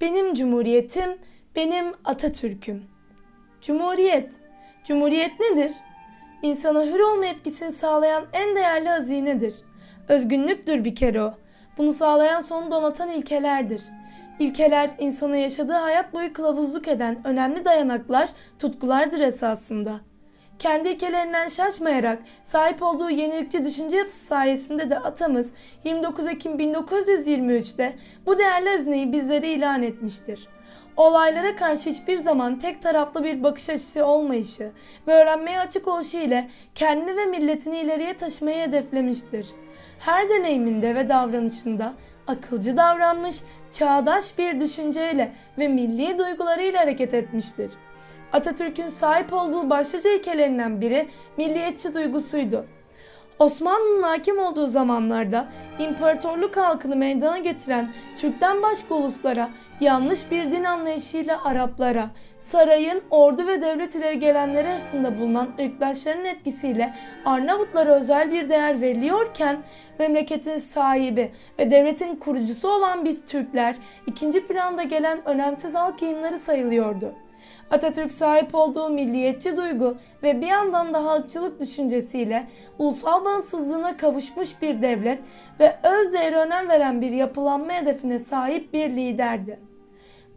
Benim cumhuriyetim, benim Atatürk'üm. Cumhuriyet. Cumhuriyet nedir? İnsana hür olma etkisini sağlayan en değerli hazinedir. Özgünlüktür bir kere o. Bunu sağlayan sonu donatan ilkelerdir. İlkeler insana yaşadığı hayat boyu kılavuzluk eden önemli dayanaklar, tutkulardır esasında. Kendi ilkelerinden şaşmayarak sahip olduğu yenilikçi düşünce yapısı sayesinde de atamız 29 Ekim 1923'te bu değerli hazineyi bizlere ilan etmiştir. Olaylara karşı hiçbir zaman tek taraflı bir bakış açısı olmayışı ve öğrenmeye açık oluşu ile kendini ve milletini ileriye taşımayı hedeflemiştir. Her deneyiminde ve davranışında akılcı davranmış, çağdaş bir düşünceyle ve milli duygularıyla hareket etmiştir. Atatürk'ün sahip olduğu başlıca ilkelerinden biri milliyetçi duygusuydu. Osmanlı'nın hakim olduğu zamanlarda imparatorluk halkını meydana getiren Türk'ten başka uluslara yanlış bir din anlayışıyla Araplara, sarayın, ordu ve devlet ileri gelenleri arasında bulunan ırktaşların etkisiyle Arnavutlara özel bir değer veriliyorken memleketin sahibi ve devletin kurucusu olan biz Türkler ikinci planda gelen önemsiz halk yayınları sayılıyordu. Atatürk sahip olduğu milliyetçi duygu ve bir yandan da halkçılık düşüncesiyle ulusal bağımsızlığına kavuşmuş bir devlet ve öz değeri önem veren bir yapılanma hedefine sahip bir liderdi.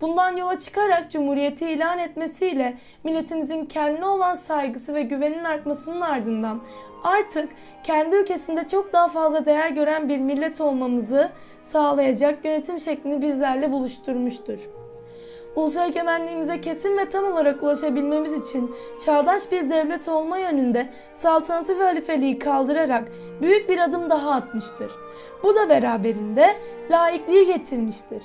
Bundan yola çıkarak Cumhuriyeti ilan etmesiyle milletimizin kendine olan saygısı ve güvenin artmasının ardından artık kendi ülkesinde çok daha fazla değer gören bir millet olmamızı sağlayacak yönetim şeklini bizlerle buluşturmuştur. Ulusal egemenliğimize kesin ve tam olarak ulaşabilmemiz için çağdaş bir devlet olma yönünde saltanatı ve halifeliği kaldırarak büyük bir adım daha atmıştır. Bu da beraberinde laikliği getirmiştir.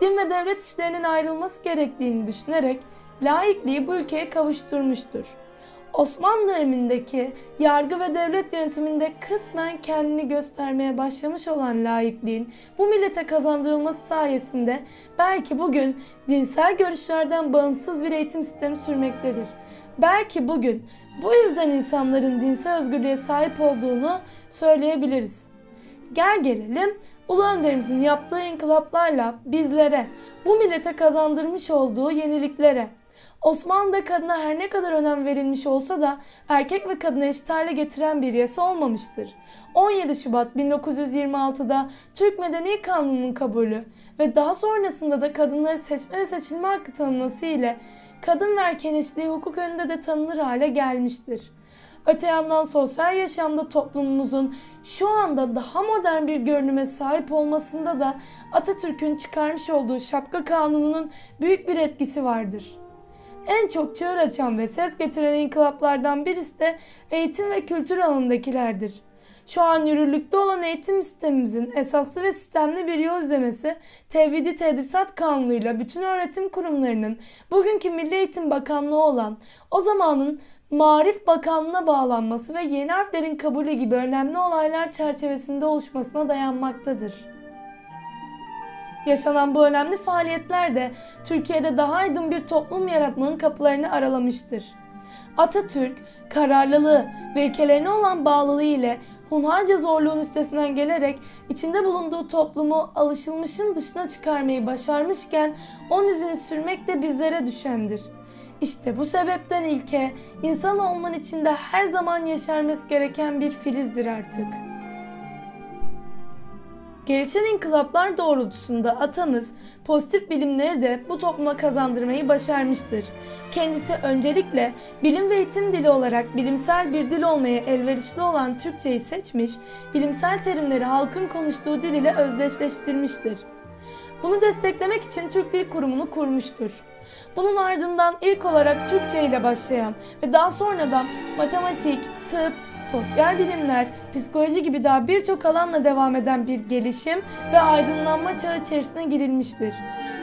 Din ve devlet işlerinin ayrılması gerektiğini düşünerek laikliği bu ülkeye kavuşturmuştur. Osmanlı dönemindeki yargı ve devlet yönetiminde kısmen kendini göstermeye başlamış olan laikliğin bu millete kazandırılması sayesinde belki bugün dinsel görüşlerden bağımsız bir eğitim sistemi sürmektedir. Belki bugün bu yüzden insanların dinsel özgürlüğe sahip olduğunu söyleyebiliriz. Gel gelelim Ulu Önderimizin yaptığı inkılaplarla bizlere, bu millete kazandırmış olduğu yeniliklere. Osmanlı'da kadına her ne kadar önem verilmiş olsa da erkek ve kadını eşit hale getiren bir yasa olmamıştır. 17 Şubat 1926'da Türk Medeni Kanunu'nun kabulü ve daha sonrasında da kadınları seçme ve seçilme hakkı tanınması ile kadın ve erken eşitliği hukuk önünde de tanınır hale gelmiştir. Öte yandan sosyal yaşamda toplumumuzun şu anda daha modern bir görünüme sahip olmasında da Atatürk'ün çıkarmış olduğu şapka kanununun büyük bir etkisi vardır. En çok çığır açan ve ses getiren inkılaplardan birisi de eğitim ve kültür alanındakilerdir. Şu an yürürlükte olan eğitim sistemimizin esaslı ve sistemli bir yol izlemesi, Tevhidi Tedrisat Kanunu'yla bütün öğretim kurumlarının bugünkü Milli Eğitim Bakanlığı olan o zamanın Marif Bakanlığı'na bağlanması ve yeni harflerin kabulü gibi önemli olaylar çerçevesinde oluşmasına dayanmaktadır. Yaşanan bu önemli faaliyetler de Türkiye'de daha aydın bir toplum yaratmanın kapılarını aralamıştır. Atatürk, kararlılığı ve ilkelerine olan bağlılığı ile hunharca zorluğun üstesinden gelerek içinde bulunduğu toplumu alışılmışın dışına çıkarmayı başarmışken onun izini sürmek de bizlere düşendir. İşte bu sebepten ilke, insan olman içinde her zaman yaşarması gereken bir filizdir artık. Gelişen inkılaplar doğrultusunda atamız pozitif bilimleri de bu topluma kazandırmayı başarmıştır. Kendisi öncelikle bilim ve eğitim dili olarak bilimsel bir dil olmaya elverişli olan Türkçeyi seçmiş, bilimsel terimleri halkın konuştuğu dil ile özdeşleştirmiştir. Bunu desteklemek için Türk Dil Kurumu'nu kurmuştur. Bunun ardından ilk olarak Türkçe ile başlayan ve daha sonradan matematik, tıp, sosyal bilimler, psikoloji gibi daha birçok alanla devam eden bir gelişim ve aydınlanma çağı içerisine girilmiştir.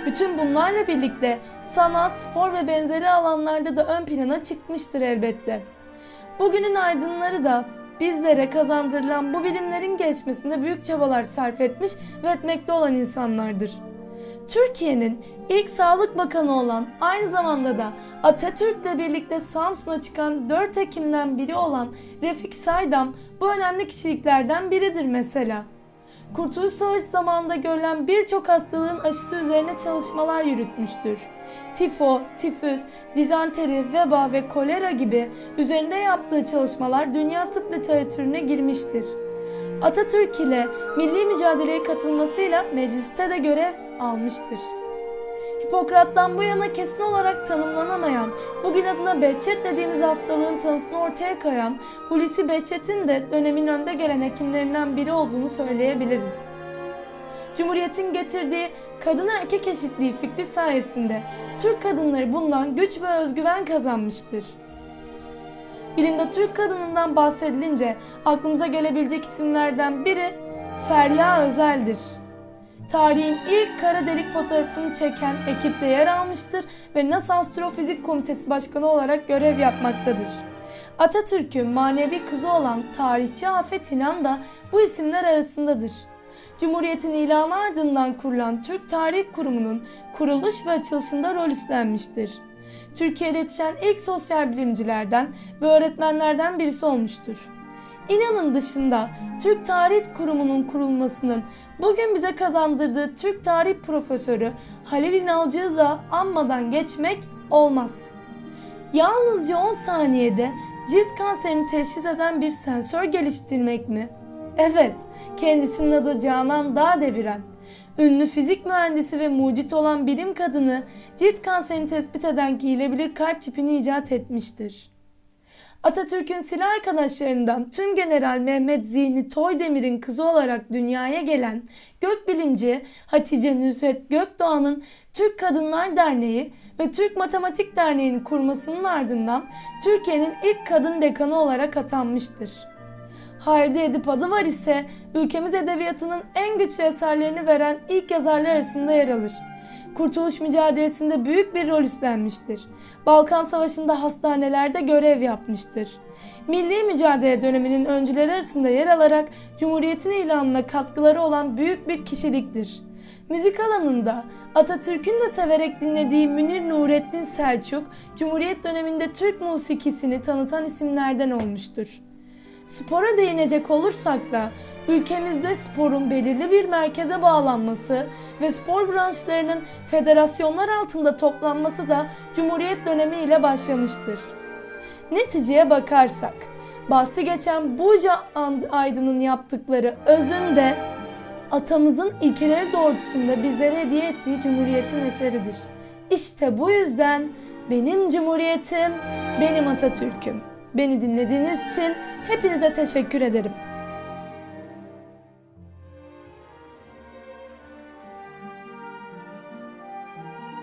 Bütün bunlarla birlikte sanat, spor ve benzeri alanlarda da ön plana çıkmıştır elbette. Bugünün aydınları da bizlere kazandırılan bu bilimlerin gelişmesinde büyük çabalar sarf etmiş ve etmekte olan insanlardır. Türkiye'nin ilk Sağlık Bakanı olan aynı zamanda da Atatürk'le birlikte Samsun'a çıkan 4 Ekim'den biri olan Refik Saydam bu önemli kişiliklerden biridir mesela. Kurtuluş Savaşı zamanında görülen birçok hastalığın aşısı üzerine çalışmalar yürütmüştür. Tifo, tifüs, dizanteri, veba ve kolera gibi üzerinde yaptığı çalışmalar dünya tıp literatürüne girmiştir. Atatürk ile milli mücadeleye katılmasıyla mecliste de görev almıştır. Hipokrat'tan bu yana kesin olarak tanımlanamayan, bugün adına Behçet dediğimiz hastalığın tanısını ortaya koyan Hulusi Behçet'in de dönemin önde gelen hekimlerinden biri olduğunu söyleyebiliriz. Cumhuriyetin getirdiği kadın erkek eşitliği fikri sayesinde Türk kadınları bundan güç ve özgüven kazanmıştır. Bilimde Türk kadınından bahsedilince aklımıza gelebilecek isimlerden biri Ferya Özel'dir. Tarihin ilk kara delik fotoğrafını çeken ekipte yer almıştır ve NASA Astrofizik Komitesi Başkanı olarak görev yapmaktadır. Atatürk'ün manevi kızı olan tarihçi Afet İnan da bu isimler arasındadır. Cumhuriyetin ilanı ardından kurulan Türk Tarih Kurumu'nun kuruluş ve açılışında rol üstlenmiştir. Türkiye'de yetişen ilk sosyal bilimcilerden ve öğretmenlerden birisi olmuştur. İnanın dışında Türk Tarih Kurumu'nun kurulmasının bugün bize kazandırdığı Türk Tarih Profesörü Halil İnalcı'yı da anmadan geçmek olmaz. Yalnızca 10 saniyede cilt kanserini teşhis eden bir sensör geliştirmek mi? Evet, kendisinin adı Canan Dağdeviren. Ünlü fizik mühendisi ve mucit olan bilim kadını cilt kanserini tespit eden giyilebilir kalp çipini icat etmiştir. Atatürk'ün silah arkadaşlarından tüm General Mehmet Zihni Toydemir'in kızı olarak dünyaya gelen gökbilimci Hatice Nüzhet Gökdoğan'ın Türk Kadınlar Derneği ve Türk Matematik Derneği'ni kurmasının ardından Türkiye'nin ilk kadın dekanı olarak atanmıştır. Halide Edip adı var ise ülkemiz edebiyatının en güçlü eserlerini veren ilk yazarlar arasında yer alır. Kurtuluş mücadelesinde büyük bir rol üstlenmiştir. Balkan Savaşı'nda hastanelerde görev yapmıştır. Milli mücadele döneminin öncüleri arasında yer alarak Cumhuriyet'in ilanına katkıları olan büyük bir kişiliktir. Müzik alanında Atatürk'ün de severek dinlediği Münir Nurettin Selçuk, Cumhuriyet döneminde Türk musikisini tanıtan isimlerden olmuştur. Spora değinecek olursak da ülkemizde sporun belirli bir merkeze bağlanması ve spor branşlarının federasyonlar altında toplanması da Cumhuriyet dönemi ile başlamıştır. Neticeye bakarsak, bahsi geçen Buca Aydın'ın yaptıkları özünde atamızın ilkeleri doğrultusunda bizlere hediye ettiği Cumhuriyet'in eseridir. İşte bu yüzden benim Cumhuriyetim, benim Atatürk'üm. Beni dinlediğiniz için hepinize teşekkür ederim.